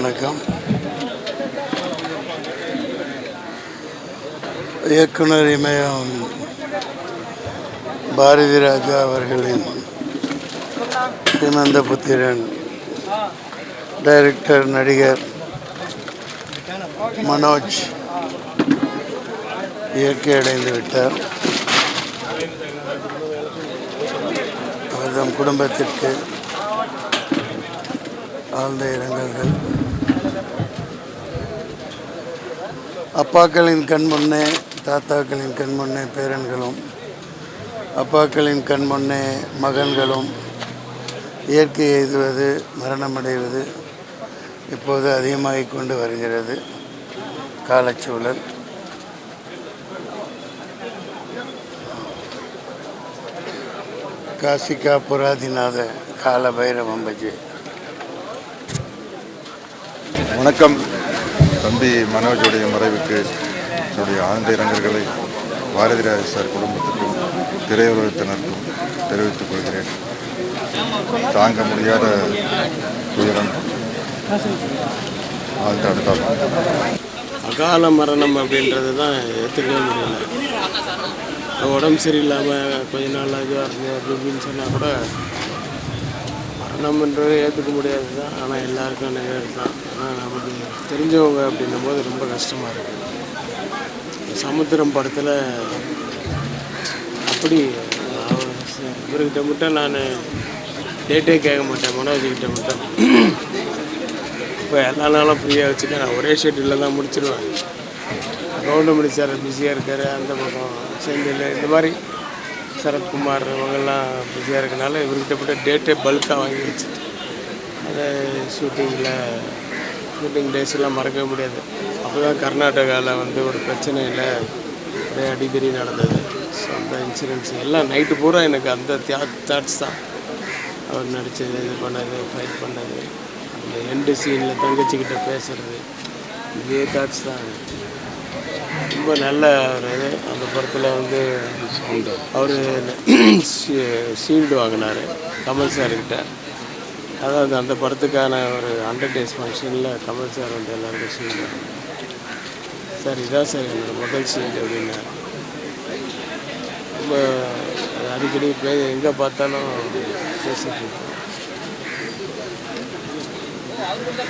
வணக்கம். இயக்குனர் இமயம் பாரதி ராஜா அவர்களின் இனந்த புத்திரன் டைரக்டர் நடிகர் மனோஜ் இயற்கை அடைந்து விட்டார். அவர்தம் குடும்பத்திற்கு ஆழ்ந்த இரங்கல்கள். அப்பாக்களின் கண்முன்னே தாத்தாக்களின் கண்முன்னே பேரன்களும் அப்பாக்களின் கண் முன்னே மகன்களும் இயற்கை எய்துவது மரணமடைவது இப்போது அதிகமாகிக் கொண்டு வருகிறது. காலச்சூழல். காசிகா புராதிநாத கால பைரவம் பஜே வணக்கம். தம்பி மனோஜுடைய மறைவுக்கு என்னுடைய ஆழ்ந்த இரங்கல்களை பாரதிராஜ சார் குடும்பத்துக்கும் திரையுலகத்தினருக்கும் தெரிவித்துக் கொள்கிறேன். தாங்க முடியாத துயரம். ஆழ்ந்த அடுத்தால் அகால மரணம் அப்படின்றது தான் ஏற்றுக்கவே முடியல. உடம்பு சரியில்லாமல் கொஞ்ச நாள் இதுவாக இருந்து சொன்னால் கூட மரணம்ன்றது ஏற்றுக்க முடியாது தான் ஆனால் எல்லாருக்கும் நிகழ்வு தான். ஆனால் நமக்கு தெரிஞ்சவங்க அப்படின்னும் போது ரொம்ப கஷ்டமாக இருக்குது சமுத்திரம் படத்தில் அப்படி இவர்கிட்ட மட்டும் நான் டேட்டே கேட்க மாட்டேன். மனோஜிக்கிட்ட மட்டும். இப்போ எல்லா நாளும் ஃப்ரீயாக வச்சுக்க நான் ஒரே ஷெட்யூலில் தான் முடிச்சிடுவேன் கவுண்டமணி சார் பிஸியாக இருக்கார் அந்த பக்கம் செந்தில் இந்த மாதிரி. சரத்குமார் இவங்கெல்லாம் பிஸியாக இருக்கனால இவர்கிட்ட போட்டு டேட்டே பல்காக வாங்கி வச்சுட்டு அதை ஷூட்டிங்கில் ஷூட்டிங் டேஸ் எல்லாம் மறக்கவே முடியாது. அப்போ தான் கர்நாடகாவில் வந்து ஒரு பிரச்சனையில் ஒரே அடிக்கடி நடந்தது. ஸோ அந்த இன்சூரன்ஸ் எல்லாம் நைட்டு பூரா எனக்கு அந்த தியா தாட்ஸ் தான். அவர் நடித்தது இது பண்ணது ஃபைட் பண்ணது அந்த எண்டு சீனில் தங்கச்சிக்கிட்ட பேசுகிறது இதே தாட்ஸ் தான். ரொம்ப நல்ல ஒரு இது. அந்த படத்தில் வந்து அவர் ஷீல்டு வாங்கினார் கமல் சார்கிட்ட அதாவது அந்த படத்துக்கான ஒரு ஹண்ட்ரட் டேஸ் ஃபங்க்ஷனில் கமல் சார் வந்து எல்லாருக்கும் ஷீல்டு சார் இதான் சார் என்னோட முதல் ஷீல்டு அப்படின்னாரு. ரொம்ப அடிக்கடி பே எங்கே பார்த்தாலும் பேசிட்டு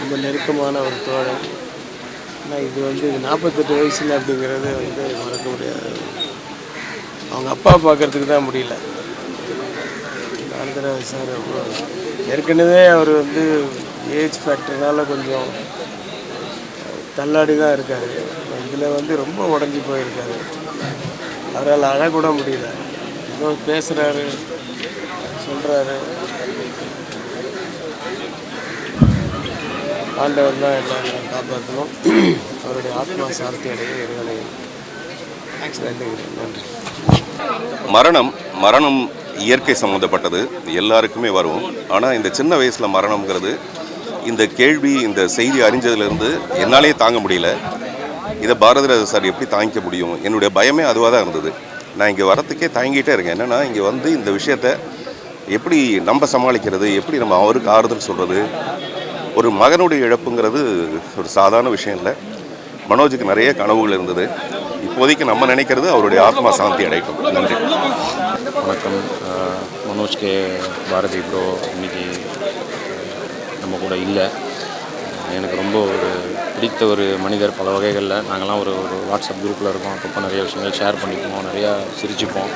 ரொம்ப நெருக்கமான ஒரு தோழன் ஆனால் இது வந்து நாற்பத்தெட்டு வயசில் அப்படிங்கிறது வந்து மறக்க முடியாது. அவங்க அப்பா பார்க்கறதுக்கு தான் முடியல. ஆந்திராஜ் சார் அவ்வளோ ஏற்கனவே அவர் வந்து ஏஜ் ஃபேக்டர்னால கொஞ்சம் தள்ளாடி தான் இருக்கார். இதில் வந்து ரொம்ப உடஞ்சி போயிருக்காரு. அவரால் அழக்கூட முடியல. ஏதோ பேசுகிறாரு சொல்கிறாரு ஆண்டவர் தான் எல்லாரையும் காப்பாற்றணும். அவருடைய ஆத்மா சாந்தி அடைய எங்களை நன்றி. மரணம் மரணம் இயற்கை சம்மந்தப்பட்டது எல்லாருக்குமே வரும் ஆனால் இந்த சின்ன வயசில் மரணம்ங்கிறது இந்த கேள்வி இந்த செய்தி அறிஞ்சதுலேருந்து என்னாலே தாங்க முடியல. இதை பாரதிராஜ சார் எப்படி தாங்கிக்க முடியும்? என்னுடைய பயமே அதுவாக தான் இருந்தது. நான் இங்கே வரத்துக்கே தாங்கிட்டே இருக்கேன். என்னென்னா இங்கே வந்து இந்த விஷயத்த எப்படி நம்ம சமாளிக்கிறது? எப்படி நம்ம அவருக்கு ஆறுதல் சொல்கிறது ஒரு மகனுடைய இழப்புங்கிறது ஒரு சாதாரண விஷயம் இல்லை. மனோஜுக்கு நிறைய கனவுகள் இருந்தது. இப்போதைக்கு நம்ம நினைக்கிறது அவருடைய ஆத்மா சாந்தி அடைக்கும். நன்றி. வணக்கம். மனோஜ் கே. பாரதி ப்ரோ இன்னைக்கு நம்ம கூட இல்லை. எனக்கு ரொம்ப ஒரு பிடித்த ஒரு மனிதர் பல வகைகளில். நாங்கள்லாம் ஒரு ஒரு வாட்ஸ்அப் குரூப்பில் இருக்கோம். அப்பப்போ நிறைய விஷயங்கள் ஷேர் பண்ணிக்குவோம். நிறையா சிரிச்சுப்போம்.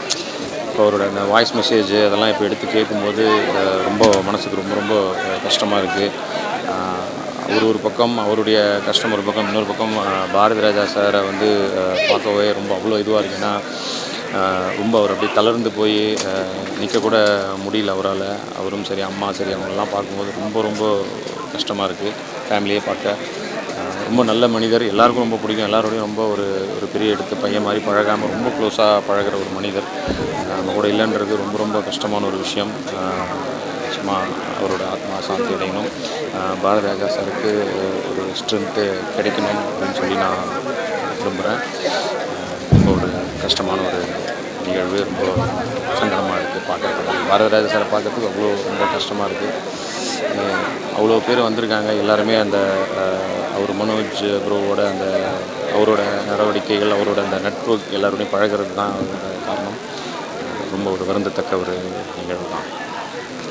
இப்போ அவரோட அந்த வாய்ஸ் மெசேஜ் அதெல்லாம் இப்போ எடுத்து கேட்கும்போது ரொம்ப மனசுக்கு ரொம்ப ரொம்ப கஷ்டமாக இருக்குது அவர் ஒரு பக்கம் அவருடைய கஷ்டம் ஒரு பக்கம் இன்னொரு பக்கம் பாரதி ராஜா சாரை வந்து பார்க்கவே ரொம்ப அவ்வளோ இதுவாக இருக்குது ஏன்னா ரொம்ப அவர் அப்படியே தளர்ந்து போய் நிற்கக்கூட முடியல அவரால். அவரும் சரி அம்மா சரி அவங்களெல்லாம் பார்க்கும்போது ரொம்ப ரொம்ப கஷ்டமாக இருக்குது ஃபேமிலியே பார்க்க. ரொம்ப நல்ல மனிதர். எல்லாருக்கும் ரொம்ப பிடிக்கும். எல்லாரோடையும் ரொம்ப ஒரு ஒரு பெரிய எடுத்து பையன் மாதிரி பழகாமல் ரொம்ப க்ளோஸாக பழகுற ஒரு மனிதர். நம்ம கூட இல்லைன்றது ரொம்ப ரொம்ப கஷ்டமான ஒரு விஷயம். நிச்சயமாக சும்மா அவரோட ஆத்மா சாந்தி அடையணும். ஆஹ் ராஜா சாருக்கு ஒரு ஸ்ட்ரென்த்து கிடைக்கணும் அப்படின்னு சொல்லி நான் விரும்புகிறேன் ரொம்ப ஒரு கஷ்டமான ஒரு நிகழ்வு. ரொம்ப சங்கடமாக இருக்குது பார்க்குறதுக்கு. ராஜா சாரை பார்க்கறதுக்கு அவ்வளோ ரொம்ப கஷ்டமாக இருக்குது அவ்வளோ பேர் வந்திருக்காங்க. எல்லாருமே அந்த அவர் மனோஜ் ப்ரோவோட அந்த அவரோட நடவடிக்கைகள் அவரோட அந்த நட்பு எல்லாரோடையும் பழகிறது தான் காரணம். ரொம்ப ஒரு வருந்தத்தக்க ஒரு நிகழ்வு தான்